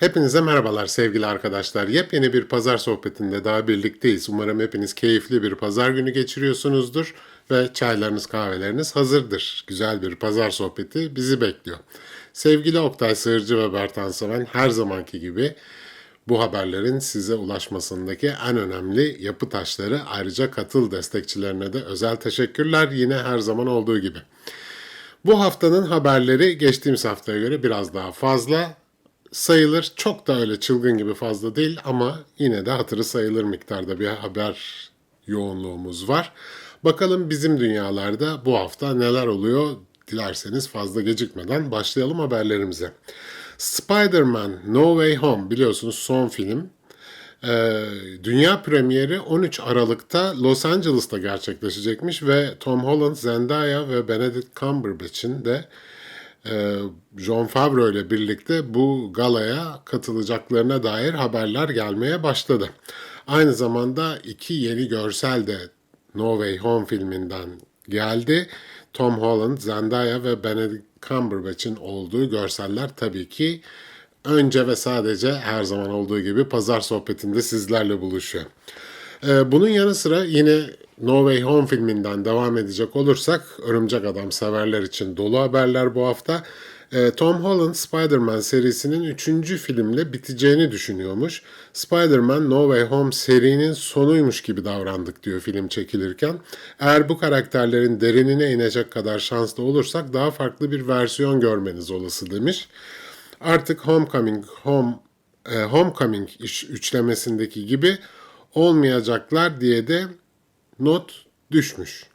Hepinize merhabalar sevgili arkadaşlar. Yepyeni bir pazar sohbetinde daha birlikteyiz. Umarım hepiniz keyifli bir pazar günü geçiriyorsunuzdur ve çaylarınız kahveleriniz hazırdır. Güzel bir pazar sohbeti bizi bekliyor. Sevgili Oktay Sığırcı ve Bertan Seven her zamanki gibi bu haberlerin size ulaşmasındaki en önemli yapı taşları ayrıca katıl destekçilerine de özel teşekkürler yine her zaman olduğu gibi. Bu haftanın haberleri geçtiğimiz haftaya göre biraz daha fazla sayılır. Çok da öyle çılgın gibi fazla değil ama yine de hatırı sayılır miktarda bir haber yoğunluğumuz var. Bakalım bizim dünyalarda bu hafta neler oluyor? Dilerseniz fazla gecikmeden başlayalım haberlerimize. Spider-Man No Way Home biliyorsunuz son film. Ee, dünya premieri 13 Aralık'ta Los Angeles'ta gerçekleşecekmiş ve Tom Holland, Zendaya ve Benedict Cumberbatch'in de e, John Favreau ile birlikte bu galaya katılacaklarına dair haberler gelmeye başladı. Aynı zamanda iki yeni görsel de No Way Home filminden geldi. Tom Holland, Zendaya ve Benedict Cumberbatch'in olduğu görseller tabii ki önce ve sadece her zaman olduğu gibi pazar sohbetinde sizlerle buluşuyor. Ee, bunun yanı sıra yine No Way Home filminden devam edecek olursak Örümcek Adam severler için dolu haberler bu hafta. Ee, Tom Holland Spider-Man serisinin 3. filmle biteceğini düşünüyormuş. Spider-Man No Way Home serinin sonuymuş gibi davrandık diyor film çekilirken. Eğer bu karakterlerin derinine inecek kadar şanslı olursak daha farklı bir versiyon görmeniz olası demiş. Artık Homecoming, Home, e, Homecoming üçlemesindeki gibi olmayacaklar diye de not düşmüş.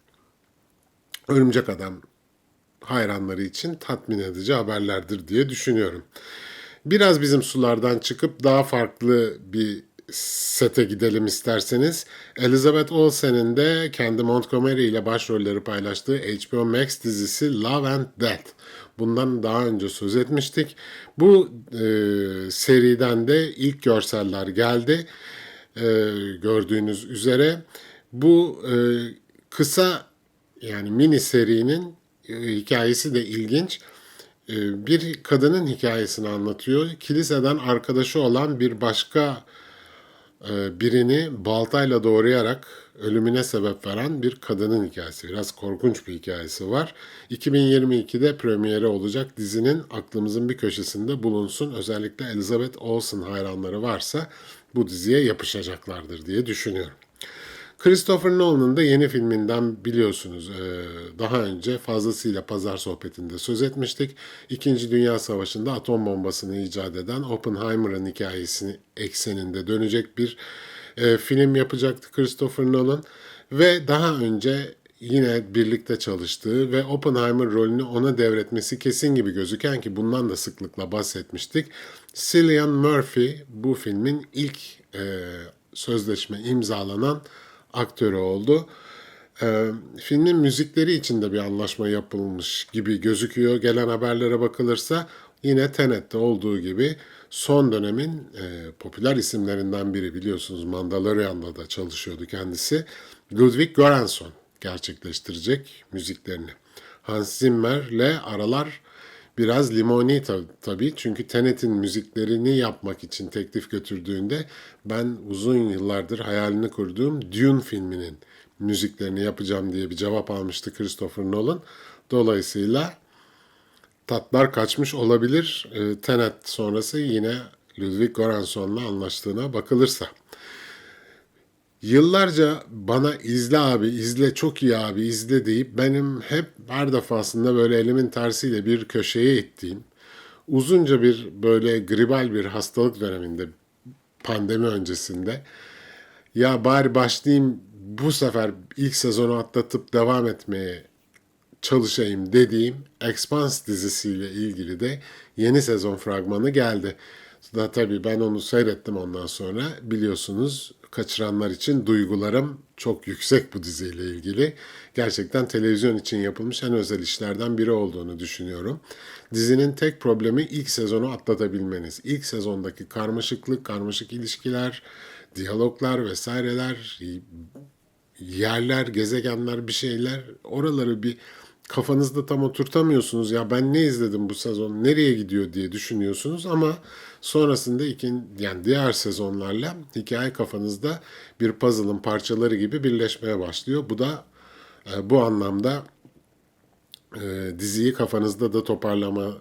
Örümcek Adam hayranları için tatmin edici haberlerdir diye düşünüyorum. Biraz bizim sulardan çıkıp daha farklı bir sete gidelim isterseniz. Elizabeth Olsen'in de kendi Montgomery ile başrolleri paylaştığı HBO Max dizisi Love and Death. Bundan daha önce söz etmiştik. Bu e, seriden de ilk görseller geldi. E, gördüğünüz üzere. Bu e, kısa yani mini serinin hikayesi de ilginç. E, bir kadının hikayesini anlatıyor. Kiliseden arkadaşı olan bir başka e, birini baltayla doğrayarak ölümüne sebep veren bir kadının hikayesi. Biraz korkunç bir hikayesi var. 2022'de premieri olacak dizinin aklımızın bir köşesinde bulunsun. Özellikle Elizabeth Olsen hayranları varsa bu diziye yapışacaklardır diye düşünüyorum. Christopher Nolan'ın da yeni filminden biliyorsunuz e, daha önce fazlasıyla pazar sohbetinde söz etmiştik. İkinci Dünya Savaşı'nda atom bombasını icat eden Oppenheimer'ın hikayesini ekseninde dönecek bir e, film yapacaktı Christopher Nolan. Ve daha önce yine birlikte çalıştığı ve Oppenheimer rolünü ona devretmesi kesin gibi gözüken ki bundan da sıklıkla bahsetmiştik. Cillian Murphy bu filmin ilk e, sözleşme imzalanan aktörü oldu. Ee, filmin müzikleri için de bir anlaşma yapılmış gibi gözüküyor. Gelen haberlere bakılırsa yine Tenet'te olduğu gibi son dönemin e, popüler isimlerinden biri biliyorsunuz Mandalorian'da da çalışıyordu kendisi. Ludwig Göransson gerçekleştirecek müziklerini. Hans Zimmer'le aralar biraz limoni tab- tabii. Çünkü Tenet'in müziklerini yapmak için teklif götürdüğünde ben uzun yıllardır hayalini kurduğum Dune filminin müziklerini yapacağım diye bir cevap almıştı Christopher Nolan. Dolayısıyla tatlar kaçmış olabilir. E, Tenet sonrası yine Ludwig Göransson'la anlaştığına bakılırsa. Yıllarca bana izle abi, izle çok iyi abi, izle deyip benim hep her defasında böyle elimin tersiyle bir köşeye ittiğim, uzunca bir böyle gribal bir hastalık döneminde, pandemi öncesinde, ya bari başlayayım bu sefer ilk sezonu atlatıp devam etmeye çalışayım dediğim Expanse dizisiyle ilgili de yeni sezon fragmanı geldi. Da tabii ben onu seyrettim ondan sonra biliyorsunuz kaçıranlar için duygularım çok yüksek bu diziyle ilgili. Gerçekten televizyon için yapılmış en özel işlerden biri olduğunu düşünüyorum. Dizinin tek problemi ilk sezonu atlatabilmeniz. İlk sezondaki karmaşıklık, karmaşık ilişkiler, diyaloglar vesaireler, yerler, gezegenler bir şeyler oraları bir kafanızda tam oturtamıyorsunuz. Ya ben ne izledim bu sezon, nereye gidiyor diye düşünüyorsunuz ama sonrasında ikin, yani diğer sezonlarla hikaye kafanızda bir puzzle'ın parçaları gibi birleşmeye başlıyor. Bu da e, bu anlamda e, diziyi kafanızda da toparlama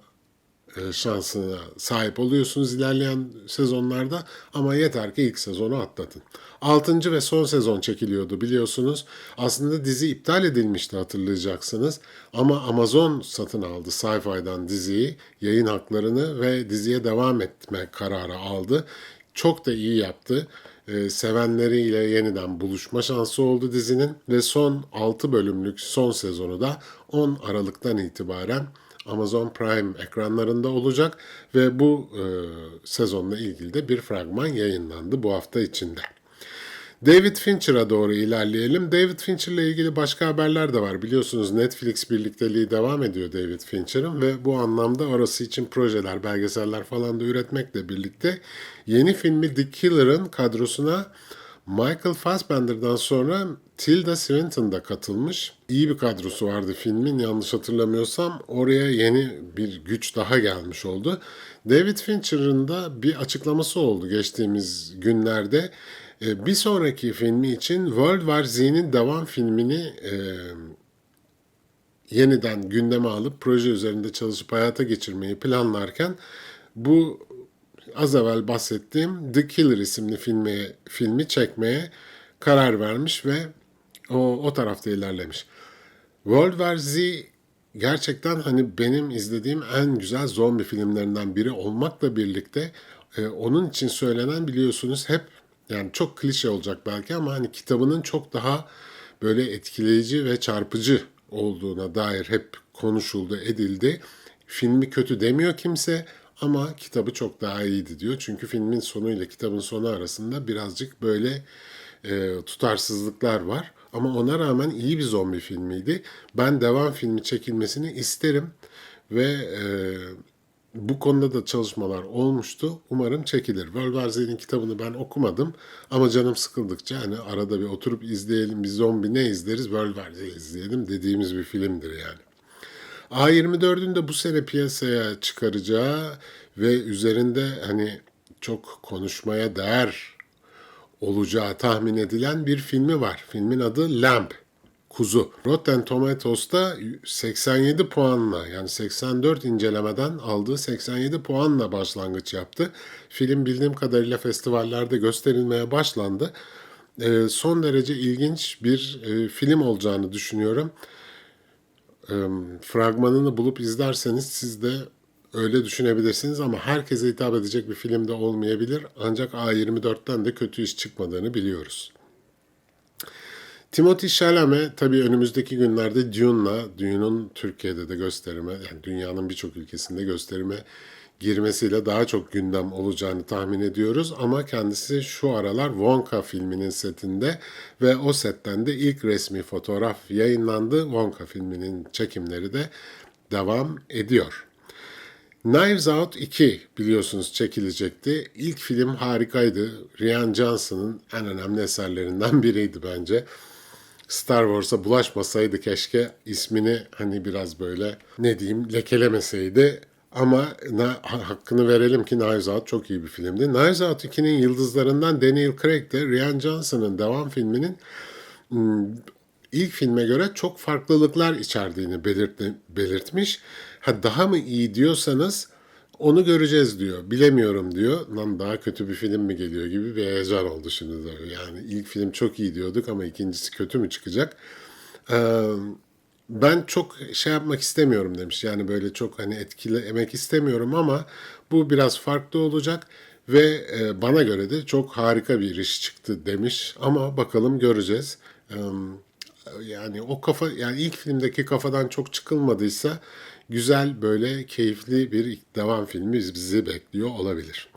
şansına sahip oluyorsunuz ilerleyen sezonlarda ama yeter ki ilk sezonu atlatın. Altıncı ve son sezon çekiliyordu biliyorsunuz. Aslında dizi iptal edilmişti hatırlayacaksınız. Ama Amazon satın aldı Sci-Fi'den diziyi, yayın haklarını ve diziye devam etme kararı aldı. Çok da iyi yaptı. Ee, sevenleriyle yeniden buluşma şansı oldu dizinin ve son 6 bölümlük son sezonu da 10 Aralık'tan itibaren Amazon Prime ekranlarında olacak ve bu e, sezonla ilgili de bir fragman yayınlandı bu hafta içinde. David Fincher'a doğru ilerleyelim. David Fincher'la ilgili başka haberler de var. Biliyorsunuz Netflix birlikteliği devam ediyor David Fincher'ın ve bu anlamda orası için projeler, belgeseller falan da üretmekle birlikte yeni filmi The Killer'ın kadrosuna Michael Fassbender'dan sonra Tilda Swinton da katılmış. İyi bir kadrosu vardı filmin yanlış hatırlamıyorsam. Oraya yeni bir güç daha gelmiş oldu. David Fincher'ın da bir açıklaması oldu geçtiğimiz günlerde. Ee, bir sonraki filmi için World War Z'nin devam filmini e, yeniden gündeme alıp proje üzerinde çalışıp hayata geçirmeyi planlarken bu az evvel bahsettiğim The Killer isimli filmi, filmi çekmeye karar vermiş ve o, o tarafta ilerlemiş. World War Z gerçekten hani benim izlediğim en güzel zombi filmlerinden biri olmakla birlikte e, onun için söylenen biliyorsunuz hep yani çok klişe olacak belki ama hani kitabının çok daha böyle etkileyici ve çarpıcı olduğuna dair hep konuşuldu, edildi. Filmi kötü demiyor kimse ama kitabı çok daha iyiydi diyor. Çünkü filmin sonuyla kitabın sonu arasında birazcık böyle e, tutarsızlıklar var. Ama ona rağmen iyi bir zombi filmiydi. Ben devam filmi çekilmesini isterim ve e, bu konuda da çalışmalar olmuştu. Umarım çekilir. Z'nin kitabını ben okumadım ama canım sıkıldıkça hani arada bir oturup izleyelim bir zombi ne izleriz Z izleyelim dediğimiz bir filmdir yani. A24'ün de bu sene piyasaya çıkaracağı ve üzerinde hani çok konuşmaya değer olacağı tahmin edilen bir filmi var. Filmin adı Lamb, Kuzu. Rotten Tomatoes'ta 87 puanla yani 84 incelemeden aldığı 87 puanla başlangıç yaptı. Film bildiğim kadarıyla festivallerde gösterilmeye başlandı. Ee, son derece ilginç bir e, film olacağını düşünüyorum. E, fragmanını bulup izlerseniz siz de öyle düşünebilirsiniz ama herkese hitap edecek bir film de olmayabilir. Ancak A24'ten de kötü iş çıkmadığını biliyoruz. Timothy Chalamet tabii önümüzdeki günlerde Dune'la, Dune'un Türkiye'de de gösterime, yani dünyanın birçok ülkesinde gösterime girmesiyle daha çok gündem olacağını tahmin ediyoruz. Ama kendisi şu aralar Wonka filminin setinde ve o setten de ilk resmi fotoğraf yayınlandı. Wonka filminin çekimleri de devam ediyor. Knives Out 2 biliyorsunuz çekilecekti. İlk film harikaydı. Rian Johnson'ın en önemli eserlerinden biriydi bence. Star Wars'a bulaşmasaydı keşke ismini hani biraz böyle ne diyeyim lekelemeseydi. Ama na, hakkını verelim ki Out çok iyi bir filmdi. Out 2'nin yıldızlarından Daniel Craig de Rian Johnson'ın devam filminin hmm, ilk filme göre çok farklılıklar içerdiğini belirtti, belirtmiş. Ha daha mı iyi diyorsanız onu göreceğiz diyor. Bilemiyorum diyor. Lan daha kötü bir film mi geliyor gibi bir heyecan oldu şimdi tabii. Yani ilk film çok iyi diyorduk ama ikincisi kötü mü çıkacak? Ee, ben çok şey yapmak istemiyorum demiş. Yani böyle çok hani etkilemek istemiyorum ama bu biraz farklı olacak ve e, bana göre de çok harika bir iş çıktı demiş. Ama bakalım göreceğiz. Yani o kafa yani ilk filmdeki kafadan çok çıkılmadıysa güzel böyle keyifli bir devam filmi bizi bekliyor olabilir.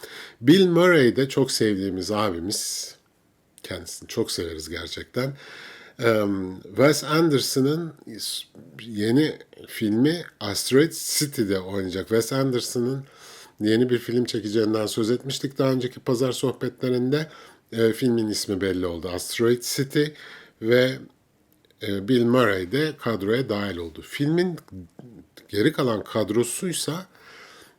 Bill Murray de çok sevdiğimiz abimiz. Kendisini çok severiz gerçekten. Wes Anderson'ın yeni filmi Asteroid City'de oynayacak. Wes Anderson'ın yeni bir film çekeceğinden söz etmiştik daha önceki pazar sohbetlerinde. E, filmin ismi belli oldu. Asteroid City ve e, Bill Murray de kadroya dahil oldu. Filmin geri kalan kadrosuysa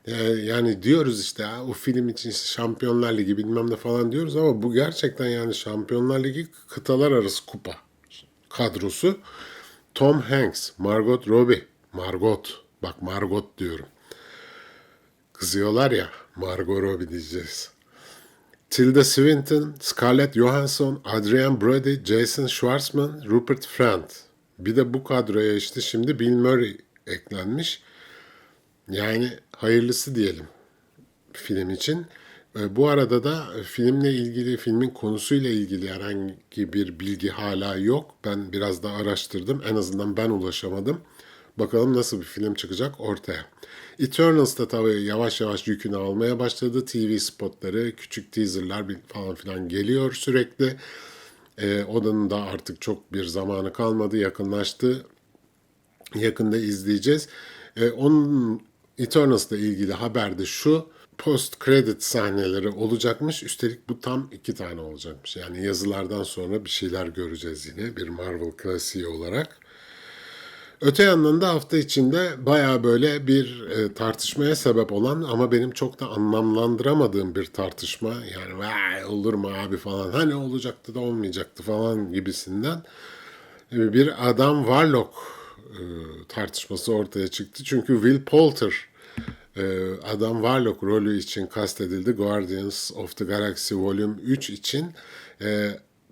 e, yani diyoruz işte "Ha, o film için işte Şampiyonlar Ligi bilmem ne falan diyoruz ama bu gerçekten yani Şampiyonlar Ligi kıtalar arası kupa kadrosu. Tom Hanks, Margot Robbie, Margot, bak Margot diyorum. Kızıyorlar ya, Margot Robbie diyeceğiz. Tilda Swinton, Scarlett Johansson, Adrian Brody, Jason Schwartzman, Rupert Friend. Bir de bu kadroya işte şimdi Bill Murray eklenmiş. Yani hayırlısı diyelim film için. E, Bu arada da filmle ilgili, filmin konusuyla ilgili herhangi bir bilgi hala yok. Ben biraz da araştırdım. En azından ben ulaşamadım. Bakalım nasıl bir film çıkacak ortaya. Eternals da tabii yavaş yavaş yükünü almaya başladı. TV spotları, küçük teaserlar falan filan geliyor sürekli. E, onun da artık çok bir zamanı kalmadı, yakınlaştı yakında izleyeceğiz. Ee, onun Eternals'la ilgili haber de şu. Post credit sahneleri olacakmış. Üstelik bu tam iki tane olacakmış. Yani yazılardan sonra bir şeyler göreceğiz yine bir Marvel klasiği olarak. Öte yandan da hafta içinde baya böyle bir e, tartışmaya sebep olan ama benim çok da anlamlandıramadığım bir tartışma. Yani vay olur mu abi falan hani olacaktı da olmayacaktı falan gibisinden e, bir Adam Warlock e, tartışması ortaya çıktı. Çünkü Will Poulter Adam Warlock rolü için kastedildi. Guardians of the Galaxy Volume 3 için. E,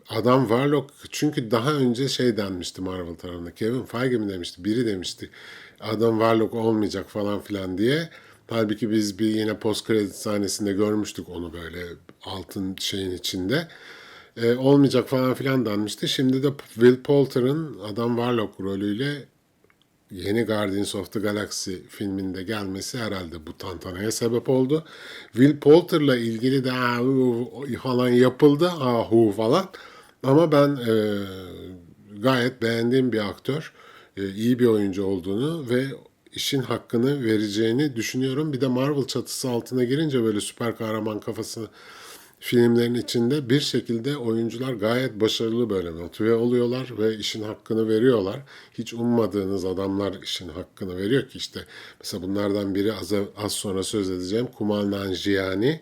Adam Warlock çünkü daha önce şey denmişti Marvel tarafında. Kevin Feige mi demişti? Biri demişti. Adam Warlock olmayacak falan filan diye. Halbuki biz bir yine post credit sahnesinde görmüştük onu böyle altın şeyin içinde. E, olmayacak falan filan denmişti. Şimdi de Will Poulter'ın Adam Warlock rolüyle yeni Guardians of the Galaxy filminde gelmesi herhalde bu tantanaya sebep oldu. Will Poulter'la ilgili de falan yapıldı. Ahu falan. Ama ben e, gayet beğendiğim bir aktör. E, iyi bir oyuncu olduğunu ve işin hakkını vereceğini düşünüyorum. Bir de Marvel çatısı altına girince böyle süper kahraman kafası filmlerin içinde bir şekilde oyuncular gayet başarılı böyle motive oluyorlar ve işin hakkını veriyorlar. Hiç ummadığınız adamlar işin hakkını veriyor ki işte mesela bunlardan biri az, az sonra söz edeceğim Kumal Nanjiani.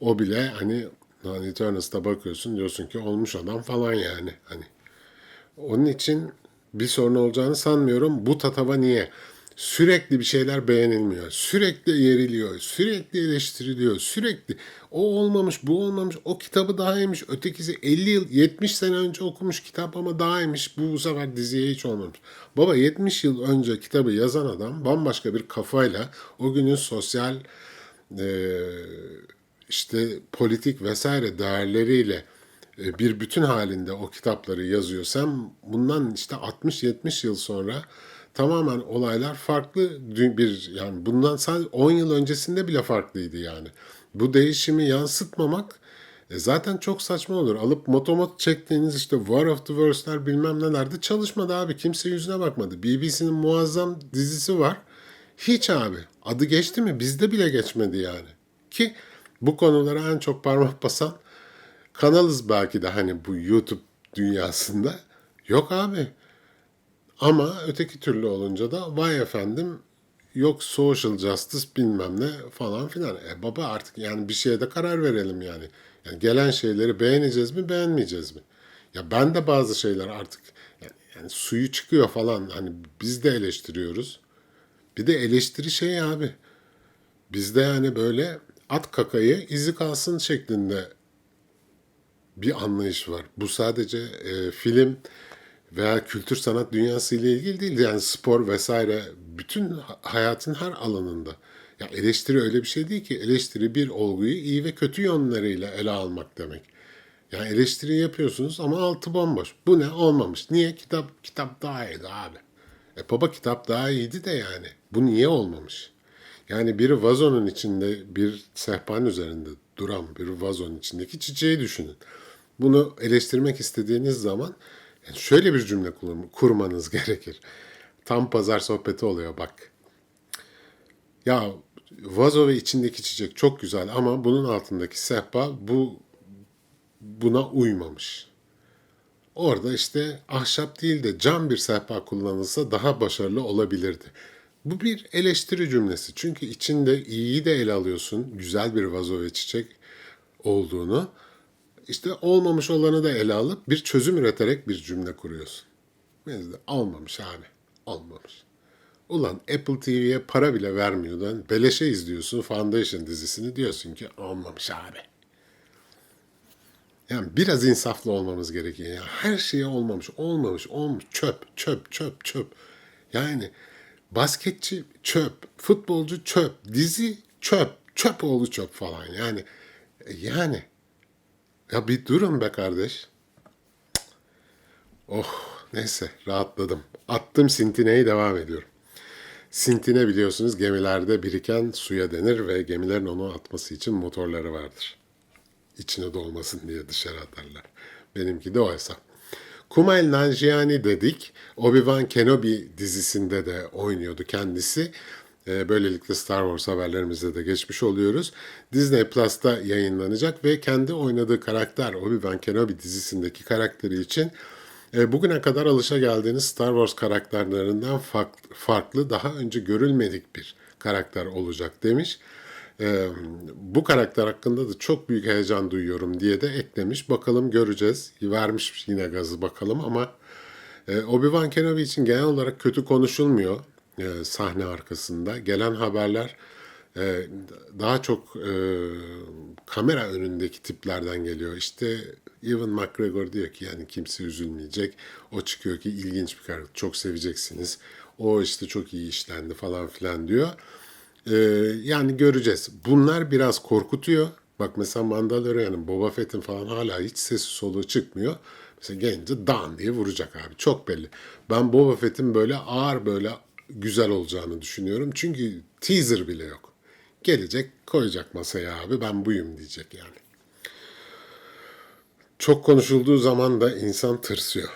O bile hani Non Eternals'ta bakıyorsun diyorsun ki olmuş adam falan yani hani. Onun için bir sorun olacağını sanmıyorum. Bu tatava niye? Sürekli bir şeyler beğenilmiyor. Sürekli yeriliyor. Sürekli eleştiriliyor. Sürekli o olmamış, bu olmamış. O kitabı daha iyiymiş. Ötekisi 50 yıl, 70 sene önce okumuş kitap ama daha iyiymiş. Bu, bu sefer diziye hiç olmamış. Baba 70 yıl önce kitabı yazan adam bambaşka bir kafayla o günün sosyal eee işte politik vesaire değerleriyle e, bir bütün halinde o kitapları yazıyor. Sen bundan işte 60-70 yıl sonra tamamen olaylar farklı bir yani bundan sadece 10 yıl öncesinde bile farklıydı yani. Bu değişimi yansıtmamak e, zaten çok saçma olur. Alıp motomot çektiğiniz işte War of the Worlds'ler bilmem nelerde çalışmadı abi. Kimse yüzüne bakmadı. BBC'nin muazzam dizisi var. Hiç abi. Adı geçti mi? Bizde bile geçmedi yani. Ki bu konulara en çok parmak basan kanalız belki de hani bu YouTube dünyasında. Yok abi. Ama öteki türlü olunca da vay efendim yok social justice bilmem ne falan filan. E baba artık yani bir şeye de karar verelim yani. Yani gelen şeyleri beğeneceğiz mi beğenmeyeceğiz mi? Ya ben de bazı şeyler artık yani, yani suyu çıkıyor falan hani biz de eleştiriyoruz. Bir de eleştiri şey abi. Bizde yani böyle at kakayı izi kalsın şeklinde bir anlayış var. Bu sadece e, film veya kültür sanat dünyası ile ilgili değil. Yani spor vesaire bütün ha- hayatın her alanında. Ya eleştiri öyle bir şey değil ki. Eleştiri bir olguyu iyi ve kötü yönleriyle ele almak demek. Yani eleştiri yapıyorsunuz ama altı bomboş. Bu ne? Olmamış. Niye? Kitap kitap daha iyiydi abi. E baba kitap daha iyiydi de yani. Bu niye olmamış? Yani bir vazonun içinde bir sehpanın üzerinde duran bir vazonun içindeki çiçeği düşünün. Bunu eleştirmek istediğiniz zaman yani şöyle bir cümle kur- kurmanız gerekir. Tam pazar sohbeti oluyor bak. Ya vazo ve içindeki çiçek çok güzel ama bunun altındaki sehpa bu buna uymamış. Orada işte ahşap değil de cam bir sehpa kullanılsa daha başarılı olabilirdi. Bu bir eleştiri cümlesi. Çünkü içinde iyiyi de ele alıyorsun. Güzel bir vazo ve çiçek olduğunu. İşte olmamış olanı da ele alıp bir çözüm üreterek bir cümle kuruyorsun. Bizde olmamış abi. Olmamış. Ulan Apple TV'ye para bile vermiyordan beleşe izliyorsun Foundation dizisini diyorsun ki olmamış abi. Yani biraz insaflı olmamız gerekiyor. Ya her şeye olmamış, olmamış, olmuş, çöp, çöp, çöp, çöp. Yani basketçi çöp, futbolcu çöp, dizi çöp, çöp oğlu çöp falan. Yani yani ya bir durun be kardeş. Oh neyse rahatladım. Attım sintineyi devam ediyorum. Sintine biliyorsunuz gemilerde biriken suya denir ve gemilerin onu atması için motorları vardır. İçine dolmasın diye dışarı atarlar. Benimki de o. Kumail Nanjiani dedik. Obi-Wan Kenobi dizisinde de oynuyordu kendisi. Ee, Böylelikle Star Wars haberlerimize de geçmiş oluyoruz. Disney Plus'ta yayınlanacak ve kendi oynadığı karakter Obi-Wan Kenobi dizisindeki karakteri için e, bugüne kadar alışa geldiğiniz Star Wars karakterlerinden farklı, daha önce görülmedik bir karakter olacak demiş. E, bu karakter hakkında da çok büyük heyecan duyuyorum diye de eklemiş. Bakalım göreceğiz. Vermiş yine gazı bakalım ama e, Obi-Wan Kenobi için genel olarak kötü konuşulmuyor e, sahne arkasında. Gelen haberler e, daha çok e, kamera önündeki tiplerden geliyor. İşte Ewan McGregor diyor ki yani kimse üzülmeyecek. O çıkıyor ki ilginç bir karakter. Çok seveceksiniz. O işte çok iyi işlendi falan filan diyor. E, yani göreceğiz. Bunlar biraz korkutuyor. Bak mesela Mandalorian'ın, Boba Fett'in falan hala hiç sesi soluğu çıkmıyor. Mesela gelince dan diye vuracak abi. Çok belli. Ben Boba Fett'in böyle ağır böyle güzel olacağını düşünüyorum. Çünkü teaser bile yok. Gelecek koyacak masaya abi ben buyum diyecek yani. Çok konuşulduğu zaman da insan tırsıyor.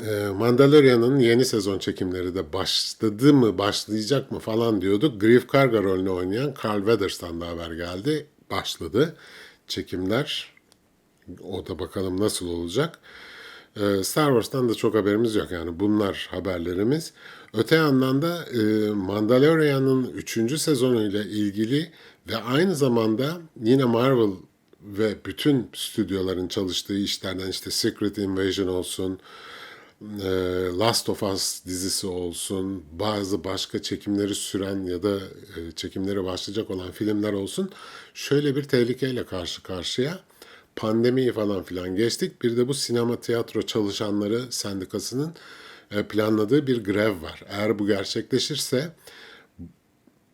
Ee, Mandalorian'ın yeni sezon çekimleri de başladı mı, başlayacak mı falan diyorduk. Grief Karga rolünü oynayan Carl Weathers'tan da haber geldi. Başladı çekimler. O da bakalım nasıl olacak. Ee, Star Wars'tan da çok haberimiz yok yani bunlar haberlerimiz. Öte yandan da e, Mandalorian'ın 3. sezonuyla ilgili ve aynı zamanda yine Marvel ve bütün stüdyoların çalıştığı işlerden işte Secret Invasion olsun, e, Last of Us dizisi olsun, bazı başka çekimleri süren ya da e, çekimleri başlayacak olan filmler olsun şöyle bir tehlikeyle karşı karşıya pandemiyi falan filan geçtik. Bir de bu sinema tiyatro çalışanları sendikasının planladığı bir grev var. Eğer bu gerçekleşirse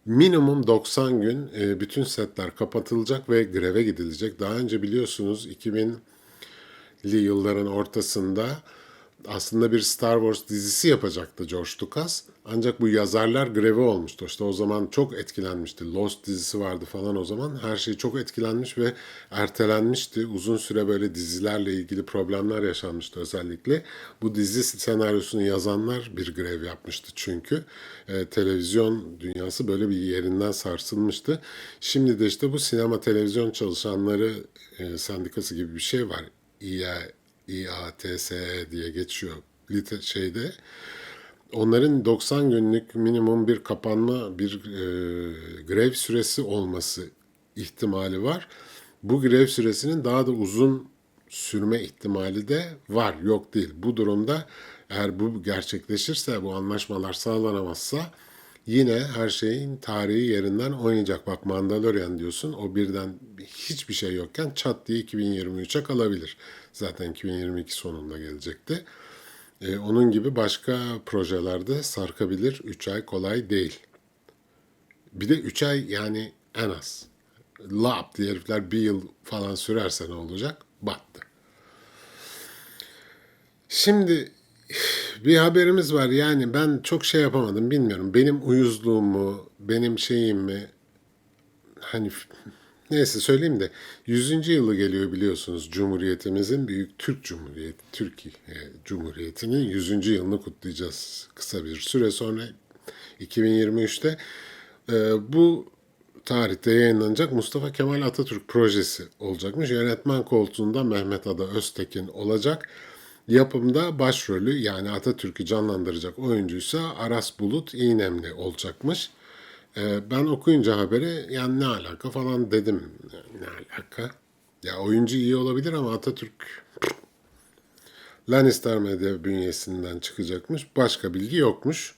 minimum 90 gün e, bütün setler kapatılacak ve greve gidilecek. Daha önce biliyorsunuz 2000'li yılların ortasında aslında bir Star Wars dizisi yapacaktı George Lucas. Ancak bu yazarlar grevi olmuştu. İşte o zaman çok etkilenmişti. Lost dizisi vardı falan o zaman. Her şey çok etkilenmiş ve ertelenmişti. Uzun süre böyle dizilerle ilgili problemler yaşanmıştı özellikle. Bu dizi senaryosunu yazanlar bir grev yapmıştı çünkü. Ee, televizyon dünyası böyle bir yerinden sarsılmıştı. Şimdi de işte bu sinema televizyon çalışanları e, sendikası gibi bir şey var. İA, İATSE diye geçiyor lite şeyde onların 90 günlük minimum bir kapanma, bir e, grev süresi olması ihtimali var. Bu grev süresinin daha da uzun sürme ihtimali de var, yok değil. Bu durumda eğer bu gerçekleşirse, bu anlaşmalar sağlanamazsa yine her şeyin tarihi yerinden oynayacak. Bak Mandalorian diyorsun, o birden hiçbir şey yokken çat diye 2023'e kalabilir. Zaten 2022 sonunda gelecekti. Ee, onun gibi başka projelerde sarkabilir. 3 ay kolay değil. Bir de 3 ay yani en az. Lap diye herifler bir yıl falan sürerse ne olacak? Battı. Şimdi bir haberimiz var yani ben çok şey yapamadım bilmiyorum. Benim uyuzluğumu, benim şeyim mi hani Neyse söyleyeyim de 100. yılı geliyor biliyorsunuz Cumhuriyetimizin büyük Türk Cumhuriyeti, Türkiye Cumhuriyeti'nin 100. yılını kutlayacağız kısa bir süre sonra 2023'te. Ee, bu tarihte yayınlanacak Mustafa Kemal Atatürk projesi olacakmış. Yönetmen koltuğunda Mehmet Ada Öztekin olacak. Yapımda başrolü yani Atatürk'ü canlandıracak oyuncuysa Aras Bulut İğnemli olacakmış. Ee, ben okuyunca haberi yani ne alaka falan dedim. Ne alaka? Ya oyuncu iyi olabilir ama Atatürk Lannister medya bünyesinden çıkacakmış. Başka bilgi yokmuş.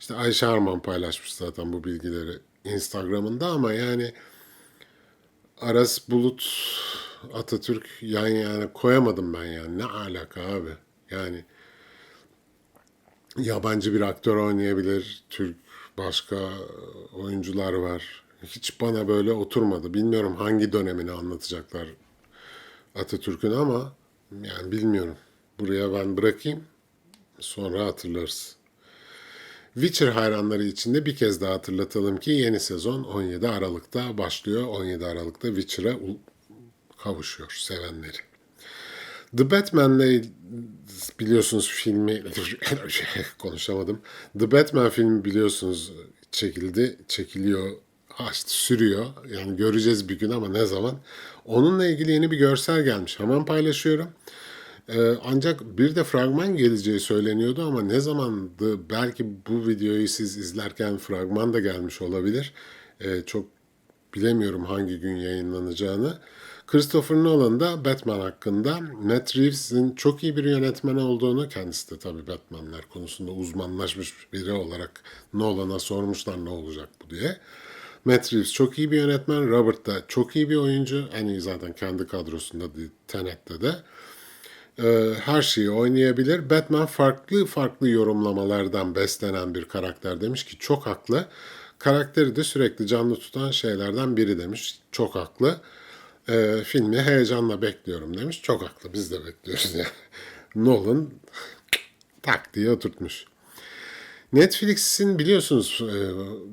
İşte Ayşe Arman paylaşmış zaten bu bilgileri Instagram'ında ama yani Aras Bulut Atatürk yan yana koyamadım ben yani. Ne alaka abi? Yani yabancı bir aktör oynayabilir. Türk başka oyuncular var. Hiç bana böyle oturmadı. Bilmiyorum hangi dönemini anlatacaklar Atatürk'ün ama yani bilmiyorum. Buraya ben bırakayım. Sonra hatırlarız. Witcher hayranları için de bir kez daha hatırlatalım ki yeni sezon 17 Aralık'ta başlıyor. 17 Aralık'ta Witcher'a kavuşuyor sevenleri. The Batman'le biliyorsunuz filmi konuşamadım. The Batman filmi biliyorsunuz çekildi, çekiliyor, sürüyor. Yani göreceğiz bir gün ama ne zaman. Onunla ilgili yeni bir görsel gelmiş. Hemen paylaşıyorum. Ee, ancak bir de fragman geleceği söyleniyordu ama ne zamandı? Belki bu videoyu siz izlerken fragman da gelmiş olabilir. Ee, çok bilemiyorum hangi gün yayınlanacağını. Christopher Nolan da Batman hakkında Matt Reeves'in çok iyi bir yönetmen olduğunu, kendisi de tabii Batman'ler konusunda uzmanlaşmış biri olarak Nolan'a sormuşlar ne olacak bu diye. Matt Reeves çok iyi bir yönetmen, Robert da çok iyi bir oyuncu. En iyi zaten kendi kadrosunda Tenet'te de e, her şeyi oynayabilir. Batman farklı farklı yorumlamalardan beslenen bir karakter demiş ki çok haklı. Karakteri de sürekli canlı tutan şeylerden biri demiş. Çok haklı. E, filmi heyecanla bekliyorum demiş. Çok haklı. Biz de bekliyoruz yani. Nolan tak diye oturtmuş. Netflix'in biliyorsunuz e,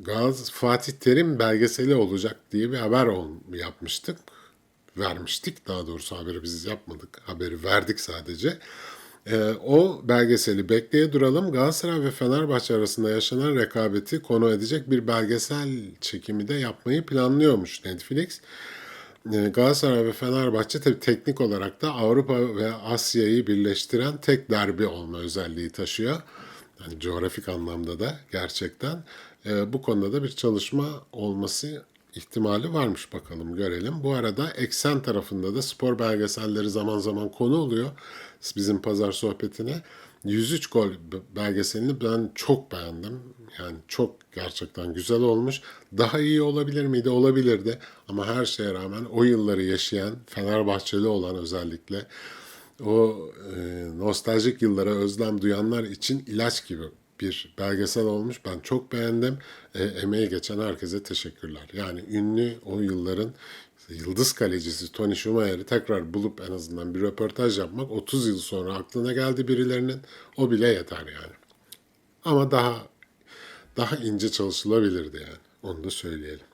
Gaz Fatih Terim belgeseli olacak diye bir haber ol, yapmıştık. Vermiştik daha doğrusu haberi biz yapmadık. Haberi verdik sadece. E, o belgeseli bekleye duralım. Galatasaray ve Fenerbahçe arasında yaşanan rekabeti konu edecek bir belgesel çekimi de yapmayı planlıyormuş Netflix. E, Galatasaray ve Fenerbahçe tabii teknik olarak da Avrupa ve Asya'yı birleştiren tek derbi olma özelliği taşıyor. Yani coğrafik anlamda da gerçekten e, bu konuda da bir çalışma olması ihtimali varmış bakalım görelim. Bu arada Eksen tarafında da spor belgeselleri zaman zaman konu oluyor bizim pazar sohbetine. 103 gol belgeselini ben çok beğendim. Yani çok gerçekten güzel olmuş. Daha iyi olabilir miydi? Olabilirdi. Ama her şeye rağmen o yılları yaşayan, Fenerbahçeli olan özellikle o e, nostaljik yıllara özlem duyanlar için ilaç gibi bir belgesel olmuş. Ben çok beğendim. E, emeği geçen herkese teşekkürler. Yani ünlü o yılların yıldız kalecisi Tony Schumacher'i tekrar bulup en azından bir röportaj yapmak 30 yıl sonra aklına geldi birilerinin. O bile yeter yani. Ama daha daha ince çalışılabilirdi yani. Onu da söyleyelim.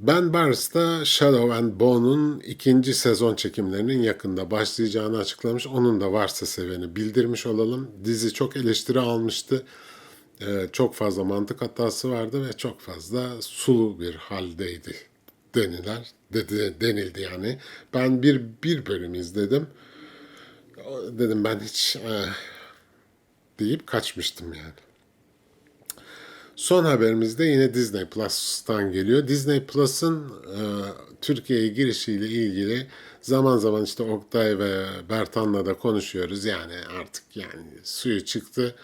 Ben Barnes'ta Shadow and Bone'un ikinci sezon çekimlerinin yakında başlayacağını açıklamış. Onun da varsa seveni bildirmiş olalım. Dizi çok eleştiri almıştı. Ee, çok fazla mantık hatası vardı ve çok fazla sulu bir haldeydi deniler. Dedi, denildi yani. Ben bir, bir bölüm izledim. Dedim ben hiç eh, deyip kaçmıştım yani. Son haberimiz de yine Disney Plus'tan geliyor. Disney Plus'ın e, Türkiye'ye girişiyle ilgili zaman zaman işte Oktay ve Bertan'la da konuşuyoruz. Yani artık yani suyu çıktı.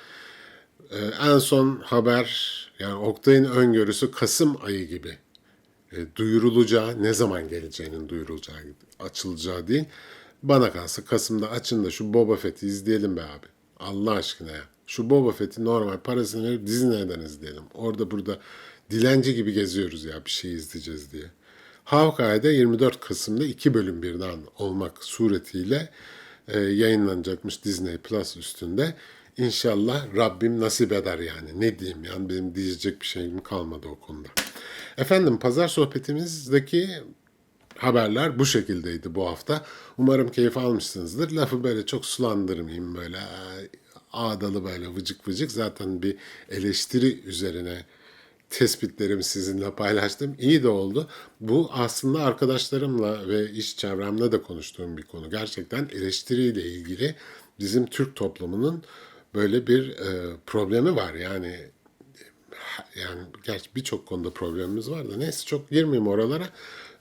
E, en son haber yani Oktay'ın öngörüsü Kasım ayı gibi e, duyurulacağı, ne zaman geleceğinin duyurulacağı, açılacağı değil. Bana kalsa Kasım'da açın da şu Boba Fett'i izleyelim be abi. Allah aşkına ya. Şu Boba Fett'i normal parasını verip Disney'den izleyelim. Orada burada dilenci gibi geziyoruz ya bir şey izleyeceğiz diye. Hawkeye'de 24 Kasım'da iki bölüm birden olmak suretiyle e, yayınlanacakmış Disney Plus üstünde. İnşallah Rabbim nasip eder yani. Ne diyeyim yani benim diyecek bir şeyim kalmadı o konuda. Efendim pazar sohbetimizdeki haberler bu şekildeydi bu hafta. Umarım keyif almışsınızdır. Lafı böyle çok sulandırmayayım böyle ağdalı böyle vıcık vıcık. Zaten bir eleştiri üzerine tespitlerimi sizinle paylaştım. İyi de oldu. Bu aslında arkadaşlarımla ve iş çevremle de konuştuğum bir konu. Gerçekten eleştiriyle ilgili bizim Türk toplumunun böyle bir e, problemi var. Yani yani gerçi birçok konuda problemimiz var da neyse çok girmeyeyim oralara.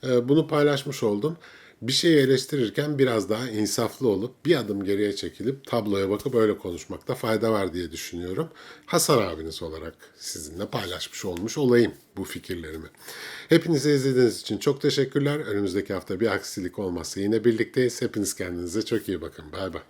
Ee, bunu paylaşmış oldum. Bir şeyi eleştirirken biraz daha insaflı olup bir adım geriye çekilip tabloya bakıp öyle konuşmakta fayda var diye düşünüyorum. Hasan abiniz olarak sizinle paylaşmış olmuş olayım bu fikirlerimi. Hepinize izlediğiniz için çok teşekkürler. Önümüzdeki hafta bir aksilik olmazsa yine birlikteyiz. Hepiniz kendinize çok iyi bakın. Bay bay.